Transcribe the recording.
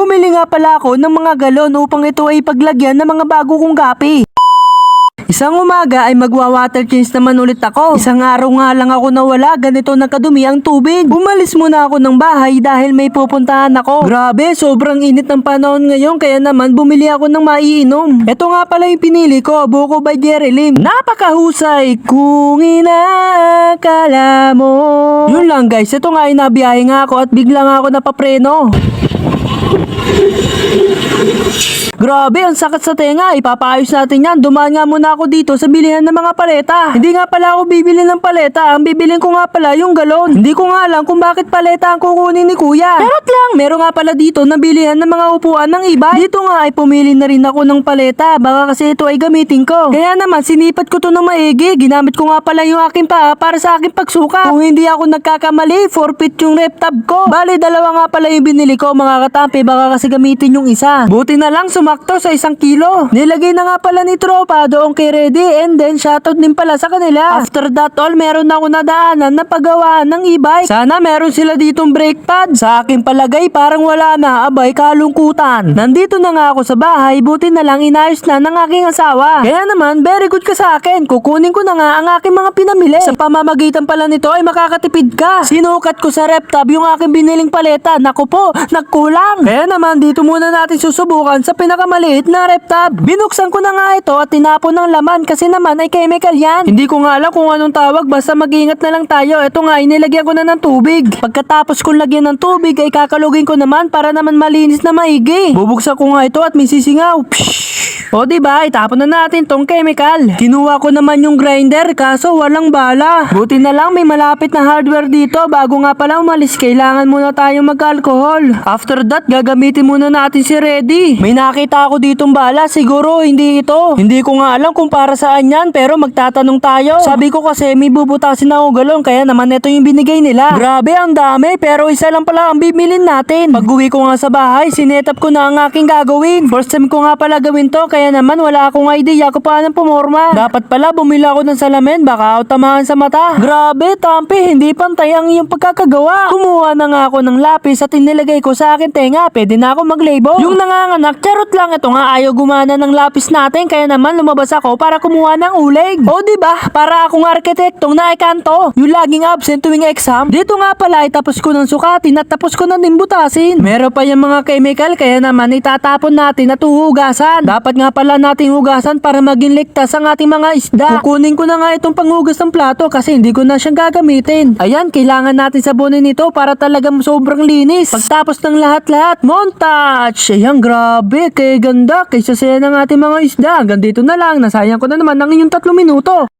Bumili nga pala ako ng mga galon upang ito ay paglagyan ng mga bago kong gapi. Isang umaga ay magwa-water change naman ulit ako. Isang araw nga lang ako nawala, ganito nakadumi ang tubig. Umalis muna ako ng bahay dahil may pupuntahan ako. Grabe, sobrang init ng panahon ngayon kaya naman bumili ako ng maiinom. Ito nga pala yung pinili ko, Buko by Jerry Lim. Napakahusay kung inakala mo. Yun lang guys, ito nga ay nabiyahe nga ako at bigla nga ako napapreno. Grabe, ang sakit sa tenga. Ipapaayos natin yan. Dumaan nga muna ako dito sa bilihan ng mga paleta. Hindi nga pala ako bibili ng paleta. Ang bibilin ko nga pala yung galon. Hindi ko nga alam kung bakit paleta ang kukunin ni kuya. Charot lang, meron nga pala dito na bilihan ng mga upuan ng iba. Dito nga ay pumili na rin ako ng paleta. Baka kasi ito ay gamitin ko. Kaya naman, sinipat ko to ng maigi. Ginamit ko nga pala yung aking paa para sa aking pagsuka. Kung hindi ako nagkakamali, forfeit yung rep tab ko. Bali, dalawa nga pala yung binili ko mga katampi. Baka kasi gamitin yung isa. Buti na lang sumakto sa isang kilo. Nilagay na nga pala ni Tropa doon kay Ready and then shoutout din pala sa kanila. After that all, meron na ako nadaanan na paggawaan ng e-bike. Sana meron sila ditong brake pad. Sa aking palagay, parang wala na. Abay, kalungkutan. Nandito na nga ako sa bahay, buti na lang inayos na ng aking asawa. Kaya naman, very good ka sa akin. Kukunin ko na nga ang aking mga pinamili. Sa pamamagitan pala nito ay makakatipid ka. Sinukat ko sa rep tab yung aking biniling paleta. Naku po, nagkulang. Kaya naman, dito muna natin susubukan sa pinakamaliit na rep tab. Binuksan ko na nga ito at tinapon ng laman kasi naman ay chemical yan. Hindi ko nga alam kung anong tawag basta mag-ingat na lang tayo. Ito nga, inilagyan ko na ng tubig. Pagkatapos kong lagyan ng tubig ay kakalugin ko naman para naman malinis na maigi. Bubuksan ko nga ito at may sisingaw. Pshhh! O di ba, itapon na natin tong chemical. Kinuha ko naman yung grinder kaso walang bala. Buti na lang may malapit na hardware dito bago nga pala umalis kailangan muna tayong mag-alcohol. After that, gagamitin muna natin si Ready. May nakita ako ditong bala, siguro hindi ito. Hindi ko nga alam kung para saan yan pero magtatanong tayo. Sabi ko kasi may bubutasin ako galon kaya naman ito yung binigay nila. Grabe ang dami pero isa lang pala ang bibilin natin. Pag uwi ko nga sa bahay, sinetap ko na ang aking gagawin. First time ko nga pala gawin to kaya naman wala akong idea kung paano pumorma. Dapat pala bumili ako ng salamin baka ako tamahan sa mata. Grabe, Tampi, hindi pantay ang iyong pagkakagawa. Kumuha na nga ako ng lapis at inilagay ko sa akin tenga. Pwede na ako mag-label. Yung nanganganak, charot lang ito nga ayaw gumana ng lapis natin kaya naman lumabas ako para kumuha ng uleg. O ba? Para akong arkitektong naikanto. Yung laging absent tuwing exam. Dito nga pala ay tapos ko ng sukatin at tapos ko na din butasin. Meron pa yung mga chemical kaya naman itatapon natin at uhugasan. Dapat nga pala nating hugasan para maging ligtas ang ating mga isda. Kukunin ko na nga itong panghugas ng plato kasi hindi ko na siyang gagamitin. Ayan, kailangan natin sabunin ito para talagang sobrang linis. Pagtapos ng lahat-lahat, montage! Ayan, grabe, kay ganda, kaysa saya ng ating mga isda. Hanggang dito na lang, nasayang ko na naman ng inyong tatlong minuto.